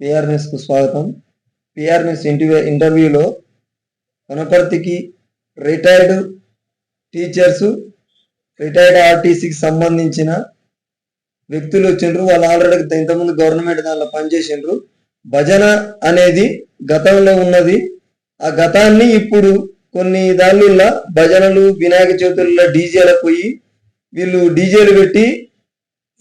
PR న్యూస్కు స్వాగతం. PR news interview ఇంటర్వ్యూలో వనపర్తికి రిటైర్డ్ టీచర్స్ రిటైర్డ్ ఆర్టీసీకి సంబంధించిన వ్యక్తులు వచ్చిండ్రు. వాళ్ళు ఆల్రెడీ ఇంతకుముందు గవర్నమెంట్ దానిలో పనిచేసిండ్రు. భజన అనేది గతంలో ఉన్నది. ఆ గతాన్ని ఇప్పుడు కొన్ని దాళ్ళల్లో భజనలు వినాయక చవితుల్లో డీజేలకు పోయి వీళ్ళు డీజేలు పెట్టి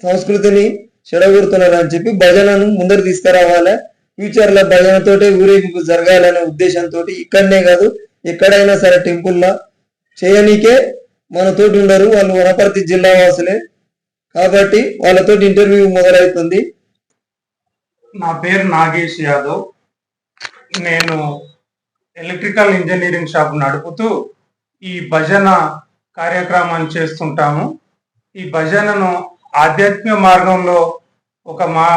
సంస్కృతిని చెడగొడుతున్నారు అని చెప్పి భజనను ముందరు తీసుకురావాలి? ఫ్యూచర్లో భజనతోటే ఊరేగింపు జరగాలనే ఉద్దేశంతో ఇక్కడనే కాదు ఎక్కడైనా సరే టెంపుల్లో చేయనీకే మనతోటి ఉండరు వాళ్ళు వనపర్తి జిల్లా వాసులే. కాబట్టి వాళ్ళతోటి ఇంటర్వ్యూ మొదలవుతుంది. నా పేరు నాగేష్ యాదవ్. నేను ఎలక్ట్రికల్ ఇంజనీరింగ్ షాప్ నడుపుతూ ఈ భజన కార్యక్రమాన్ని చేస్తుంటాము. ఈ భజనను ఆధ్యాత్మిక మార్గంలో ఒక మా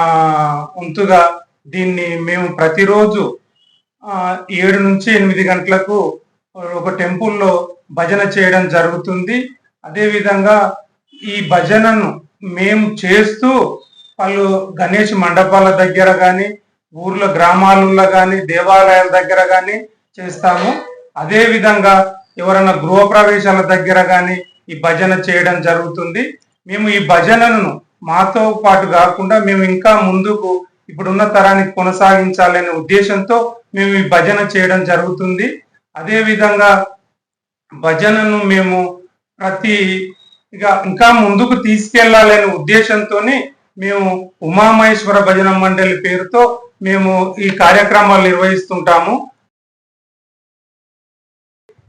వంతుగా దీన్ని మేము ప్రతిరోజు ఏడు నుంచి ఎనిమిది గంటలకు ఒక టెంపుల్లో భజన చేయడం జరుగుతుంది. అదేవిధంగా ఈ భజనను మేము చేస్తూ వాళ్ళు గణేష్ మండపాల దగ్గర కానీ ఊర్లో గ్రామాలలో కానీ దేవాలయాల దగ్గర కానీ చేస్తాము. అదేవిధంగా ఎవరైనా గృహప్రవేశాల దగ్గర కానీ ఈ భజన చేయడం జరుగుతుంది. మేము ఈ భజనను మాతో పాటు కాకుండా మేము ఇంకా ముందుకు ఇప్పుడున్న తరానికి కొనసాగించాలనే ఉద్దేశంతో మేము ఈ భజన చేయడం జరుగుతుంది. అదేవిధంగా భజనను మేము ప్రతి ఇక ఇంకా ముందుకు తీసుకెళ్ళాలనే ఉద్దేశంతోనే మేము ఉమామహేశ్వర భజన మండలి పేరుతో మేము ఈ కార్యక్రమాలు నిర్వహిస్తుంటాము.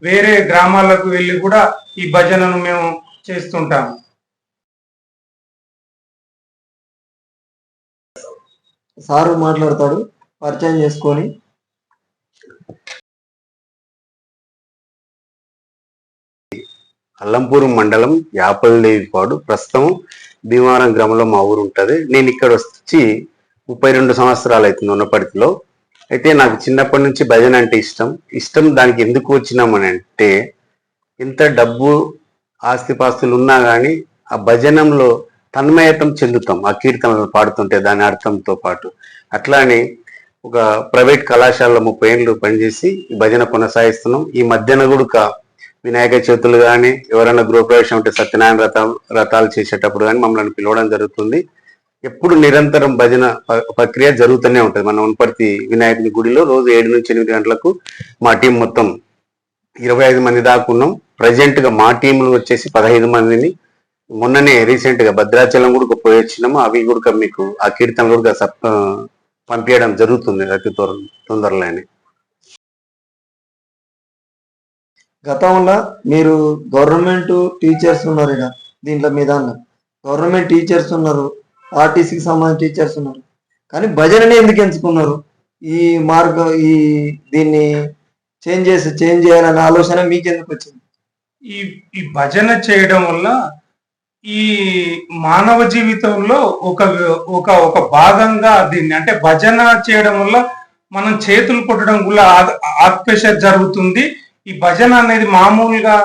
వేరే గ్రామాలకు వెళ్ళి కూడా ఈ భజనను మేము చేస్తుంటాము. సారు మాట్లాడతాడు పరిచయం చేసుకొని. అల్లంపూరు మండలం యాపల్దేవిపాడు ప్రస్తుతం భీమవరం గ్రామంలో మా ఊరు ఉంటుంది. నేను ఇక్కడ వచ్చి ముప్పై రెండు సంవత్సరాలు అవుతుంది ఉన్నప్పటిలో అయితే నాకు చిన్నప్పటి నుంచి భజన అంటే ఇష్టం. ఇష్టం దానికి ఎందుకు వచ్చినామని అంటే ఎంత డబ్బు ఆస్తిపాస్తులు ఉన్నా కానీ ఆ భజనంలో తన్మయతం చెందుతాం. ఆ కీర్తనలు పాడుతుంటే దాని అర్థంతో పాటు. అట్లానే ఒక ప్రైవేట్ కళాశాలలో ముప్పై ఏళ్ళు పనిచేసి ఈ భజన కొనసాగిస్తున్నాం. ఈ మధ్యన కూడా వినాయక చవితులు కానీ ఎవరైనా గృహప్రవేశం ఉంటే సత్యనారాయణ రథం రథాలు చేసేటప్పుడు కానీ మమ్మల్ని పిలవడం జరుగుతుంది. ఎప్పుడు నిరంతరం భజన ప- ప్రక్రియ జరుగుతూనే ఉంటుంది. మన ఉన్పర్తి వినాయకుని గుడిలో రోజు ఏడు నుంచి ఎనిమిది గంటలకు మా టీం మొత్తం ఇరవై ఐదు మంది దాకా ఉన్నాం. ప్రజెంట్గా మా టీంలు వచ్చేసి పదహైదు మందిని మొన్ననే రీసెంట్గా భద్రాచలం కూడా పోయి వచ్చినాము. అవి కూడా మీకు ఆ కీర్తనలు కూడా సప్ పంపించడం జరుగుతుంది అతి త్వర తొందరలోనే. గతంలో మీరు గవర్నమెంట్ టీచర్స్ ఉన్నారు ఇక దీంట్లో మీద గవర్నమెంట్ టీచర్స్ ఉన్నారు ఆర్టీసీకి సంబంధించిన టీచర్స్ ఉన్నారు. కానీ భజనని ఎందుకు ఎంచుకున్నారు? ఈ మార్గం ఈ దీన్ని చేంజ్ చేసి చేంజ్ చేయాలనే ఆలోచన మీకు ఎందుకు వచ్చింది? ఈ ఈ భజన చేయడం వల్ల ఈ మానవ జీవితంలో ఒక ఒక ఒక భాగంగా దీన్ని అంటే భజన చేయడం వల్ల మనం చేతులు కొట్టడం కూడా ఆత్మషర్ జరుగుతుంది. ఈ భజన అనేది మామూలుగా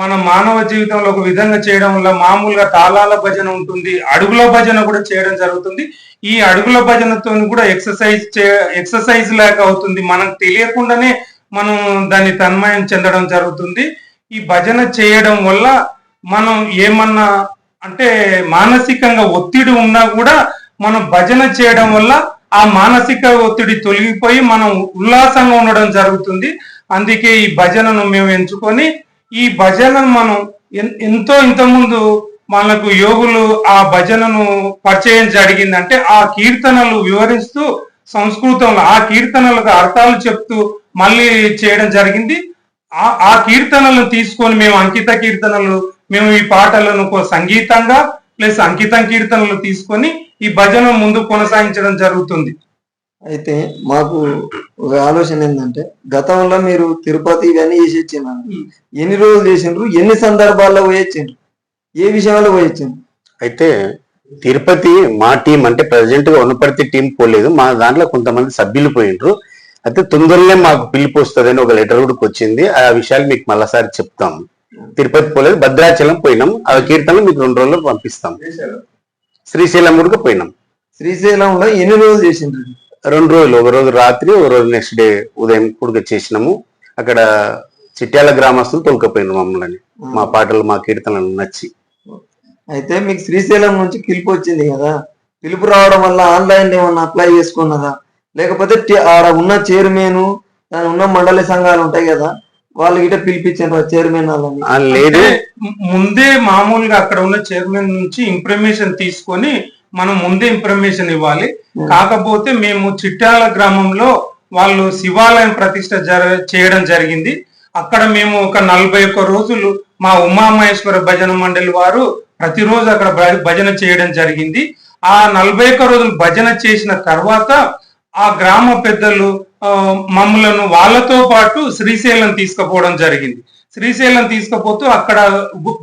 మన మానవ జీవితంలో ఒక విధంగా చేయడం వల్ల మామూలుగా తాళాల భజన ఉంటుంది అడుగుల భజన కూడా చేయడం జరుగుతుంది. ఈ అడుగుల భజనతో కూడా ఎక్సర్సైజ్ చే ఎక్సర్సైజ్ లాగా అవుతుంది. మనకు తెలియకుండానే మనం దాన్ని తన్మయం చెందడం జరుగుతుంది. ఈ భజన చేయడం వల్ల మనం ఏమన్నా అంటే మానసికంగా ఒత్తిడి ఉన్నా కూడా మనం భజన చేయడం వల్ల ఆ మానసిక ఒత్తిడి తొలగిపోయి మనం ఉల్లాసంగా ఉండడం జరుగుతుంది. అందుకే ఈ భజనను మేము ఎంచుకొని ఈ భజనను మనం ఎన్- ఎంతో ఇంతకుముందు మనకు యోగులు ఆ భజనను పరిచయం జరిగింది. అంటే ఆ కీర్తనలు వివరిస్తూ సంస్కృతంలో ఆ కీర్తనలకు అర్థాలు చెప్తూ మళ్ళీ చేయడం జరిగింది. ఆ ఆ కీర్తనలను తీసుకొని మేము అంకిత కీర్తనలు మేము ఈ పాటలను సంగీతంగా ప్లస్ అంకితం కీర్తనలు తీసుకొని ఈ భజన ముందు కొనసాగించడం జరుగుతుంది. అయితే మాకు ఒక ఆలోచన ఏంటంటే గతంలో మీరు తిరుపతి ఇవన్నీ చేసి వచ్చినారు ఉం. ఎన్ని రోజులు చేసిండ్రు ఎన్ని సందర్భాల్లో పోయొచ్చిండ్రు? ఏ విషయంలో పోయొచ్చిండ్రు? అయితే తిరుపతి మా టీం అంటే ప్రజెంట్గా ఉన్నపర్తి టీం పోలేదు. మా దాంట్లో కొంతమంది సభ్యులు పోయిండ్రు. అయితే తొందరలో మాకు పిలుపు వస్తుందని ఒక లెటర్ కూడా వచ్చింది ఆ విషయాలు మీకు మళ్ళీసారి చెప్తాం. తిరుపతి పోలేదు భద్రాచలం పోయినాం. ఆ కీర్తనలు మీకు రెండు రోజుల్లో పంపిస్తాం. శ్రీశైలం. కూడా పోయినాం. శ్రీశైలంలో ఎన్ని రోజులు చేసిండ్రు? రెండు రోజులు ఒక రోజు రాత్రి ఒక రోజు నెక్స్ట్ డే ఉదయం కూడా చేసినాము అక్కడ చిట్యాల గ్రామస్తులు తొలకపోయినారు మమ్మల్ని. మా పాటలు మా కీర్తనలు నచ్చి. అయితే మీకు శ్రీశైలం నుంచి పిలుపు వచ్చింది కదా? పిలుపు రావడం వల్ల ఆన్లైన్ ఏమన్నా అప్లై చేసుకున్నదా లేకపోతే ఆడ ఉన్న చైర్మన్ దాని ఉన్న మండలి సంఘాలు ఉంటాయి కదా? వాళ్ళు గిట్ట పిలిపించారు చైర్మన్ వాళ్ళని. లేదు. ముందే మామూలుగా అక్కడ ఉన్న చైర్మన్ నుంచి ఇన్ఫర్మేషన్ తీసుకొని మనం ముందే ఇన్ఫర్మేషన్ ఇవ్వాలి. కాకపోతే మేము చిట్యాల గ్రామంలో వాళ్ళు శివాలయం ప్రతిష్ట జర చేయడం జరిగింది. అక్కడ మేము ఒక నలభై ఒక్క రోజులు మా ఉమామహేశ్వర భజన మండలి వారు ప్రతిరోజు అక్కడ భ- భజన చేయడం జరిగింది. ఆ నలభై ఒక్క రోజులు భజన చేసిన తర్వాత ఆ గ్రామ పెద్దలు మమ్మలను వాళ్ళతో పాటు శ్రీశైలం తీసుకుపోవడం జరిగింది. శ్రీశైలం తీసుకుపోతూ అక్కడ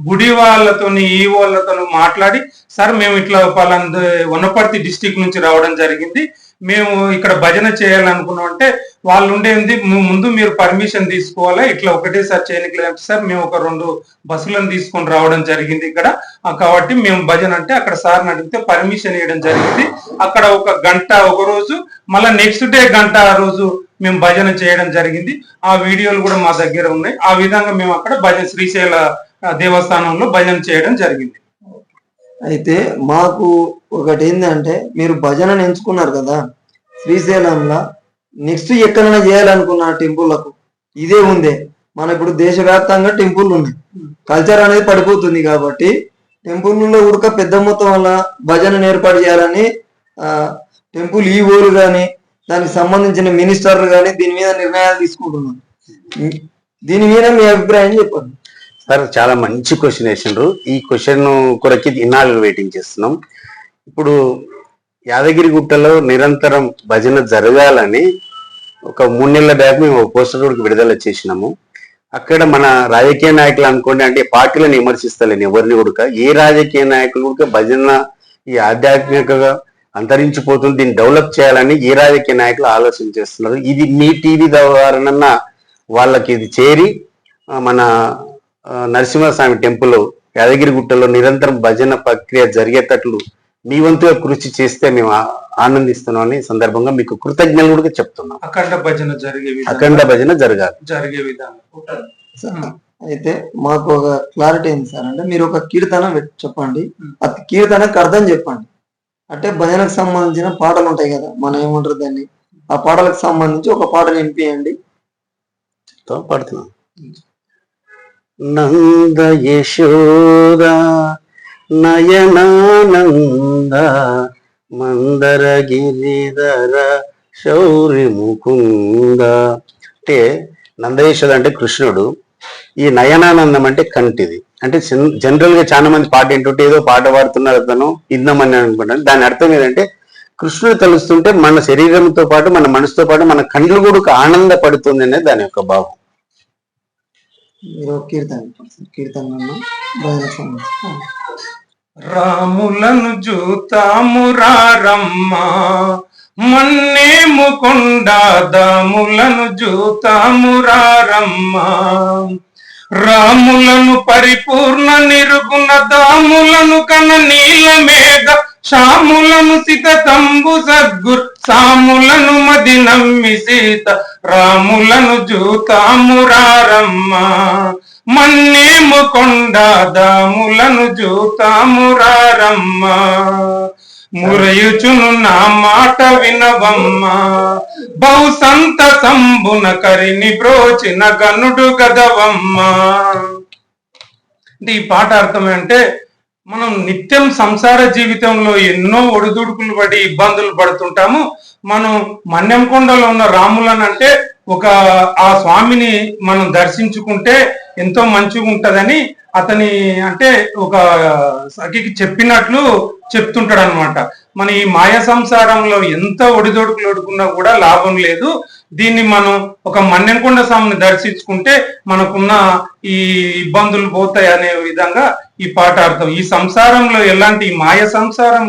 గుడి వాళ్ళతోని ఈ వాళ్ళతో మాట్లాడి సార్ మేము ఇట్లా పలాంది వనపర్తి డిస్టిక్ నుంచి రావడం జరిగింది. మేము ఇక్కడ భజన చేయాలనుకున్నాం అంటే వాళ్ళు ఉండేది ముందు మీరు పర్మిషన్ తీసుకోవాలా? ఇట్లా ఒకటేసారి చేయనికి లేదు. సార్ మేము ఒక రెండు బస్సులను తీసుకొని రావడం జరిగింది ఇక్కడ. కాబట్టి మేము భజన అంటే అక్కడ సార్ని అడిగితే పర్మిషన్ ఇవ్వడం జరిగింది. అక్కడ ఒక గంట ఒక రోజు మళ్ళీ నెక్స్ట్ డే గంట ఆ రోజు మేము భజన చేయడం జరిగింది. ఆ వీడియోలు కూడా మా దగ్గర ఉన్నాయి. ఆ విధంగా మేము అక్కడ భజన శ్రీశైల దేవస్థానంలో భజన చేయడం జరిగింది. అయితే మాకు ఒకటి ఏంటంటే మీరు భజనను ఎంచుకున్నారు కదా శ్రీశైలంలో నెక్స్ట్ ఎక్కడైనా చేయాలనుకున్న టెంపుల్లకు ఇదే ఉందే. మన ఇప్పుడు దేశవ్యాప్తంగా టెంపుల్ ఉన్నాయి కల్చర్ అనేది పడిపోతుంది కాబట్టి టెంపుల్లో ఉడక పెద్ద మొత్తం వల్ల భజనను ఏర్పాటు చేయాలని టెంపుల్ ఈ ఊరు కానీ దానికి సంబంధించిన మినిస్టర్లు కానీ దీని మీద నిర్ణయాలు తీసుకుంటున్నారు. దీని మీద మీ అభిప్రాయం చెప్పండి. సార్ చాలా మంచి క్వశ్చన్ వేసిండ్రు. ఈ క్వశ్చన్ కొరకి ఇన్నాళ్ళు వెయిటింగ్ చేస్తున్నాం. ఇప్పుడు యాదగిరి గుట్టలో నిరంతరం భజన జరగాలని ఒక మూడు నెలల బ్యాక్ మేము పోస్టర్ కూడా విడుదల చేసినాము. అక్కడ మన రాజకీయ నాయకులు అనుకోండి అంటే పార్టీలను విమర్శిస్తలేను ఎవరిని కూడా ఏ రాజకీయ నాయకులు కూడా భజన ఈ ఆధ్యాత్మికగా అంతరించిపోతుంది దీన్ని డెవలప్ చేయాలని ఏ రాజకీయ నాయకులు ఆలోచన చేస్తున్నారు. ఇది మీ టీవీ ద్వారానన్నా వాళ్ళకి ఇది చేరి మన నరసింహస్వామి టెంపుల్ యాదగిరిగుట్టలో నిరంతరం భజన ప్రక్రియ జరిగేటట్లు మీ వంతుగా కృషి చేస్తే మేము ఆనందిస్తున్నామని సందర్భంగా మీకు కృతజ్ఞతలు కూడా చెప్తున్నాం. అఖండ భజన జరిగే అఖండ భజన జరగాలి. జరిగే విధానం సార్, అయితే మాకు ఒక క్లారిటీ ఏంది సార్. అంటే మీరు ఒక కీర్తన చెప్పండి. ఆ కీర్తనకు అర్థం చెప్పండి. అంటే భజనకు సంబంధించిన పాటలు ఉంటాయి కదా మనం ఏమంటారు దాన్ని? ఆ పాటలకు సంబంధించి ఒక పాట వినిపియండి. తో పాడుతున్నాం. నంద యశోద నయనానంద మందర గిరిధర శౌరి ముకుంద అంటే నందయేశ్వర అంటే కృష్ణుడు. ఈ నయనానందం అంటే కంటిది. అంటే జనరల్గా చాలా మంది పాట ఏంటంటే ఏదో పాట పాడుతున్నారు అతను ఇద్దామని అనుకుంటాను దాని అర్థం ఏంటంటే కృష్ణుడు తలుస్తుంటే మన శరీరంతో పాటు మన మనసుతో పాటు మన కండ్లు కూడా ఆనంద ఆనందపడుతుంది అనేది దాని యొక్క భావం. మీరు కీర్తన కీర్తన రాములను జూతాము రారమ్మ మన్నేము కొండా దాములను జూతాము రారమ్మ. రాములను పరిపూర్ణ నిరుగుణ దాములను కన నీల మేఘ శాములను సితతంబు సద్గుర్ సాములను మది నమ్మి సీత రాములను జూతామురారమ్మ మన్నేము కొండ దాములను జూతామురారమ్మ మురయుచును నా మాట వినవమ్మ. బహు సంత సంబున కరిని బ్రోచిన గనుడు గదవమ్మ. అంటే ఈ పాట అర్థమేంటే అంటే మనం నిత్యం సంసార జీవితంలో ఎన్నో ఒడిదుడుకులు పడి ఇబ్బందులు పడుతుంటాము. మనం మన్యంకొండలో ఉన్న రాములను అంటే ఒక ఆ స్వామిని మనం దర్శించుకుంటే ఎంతో మంచిగా ఉంటదని అతని అంటే ఒక సఖికి చెప్పినట్లు చెప్తుంటాడు అనమాట మన ఈ మాయ సంసారంలో ఎంత ఒడిదొడుకులు ఒడుకున్నా కూడా లాభం లేదు. దీన్ని మనం ఒక మన్నెంకొండ స్వామిని దర్శించుకుంటే మనకున్న ఈ ఇబ్బందులు పోతాయి అనే విధంగా ఈ పాట అర్థం. ఈ సంసారంలో ఎలాంటి మాయ సంసారం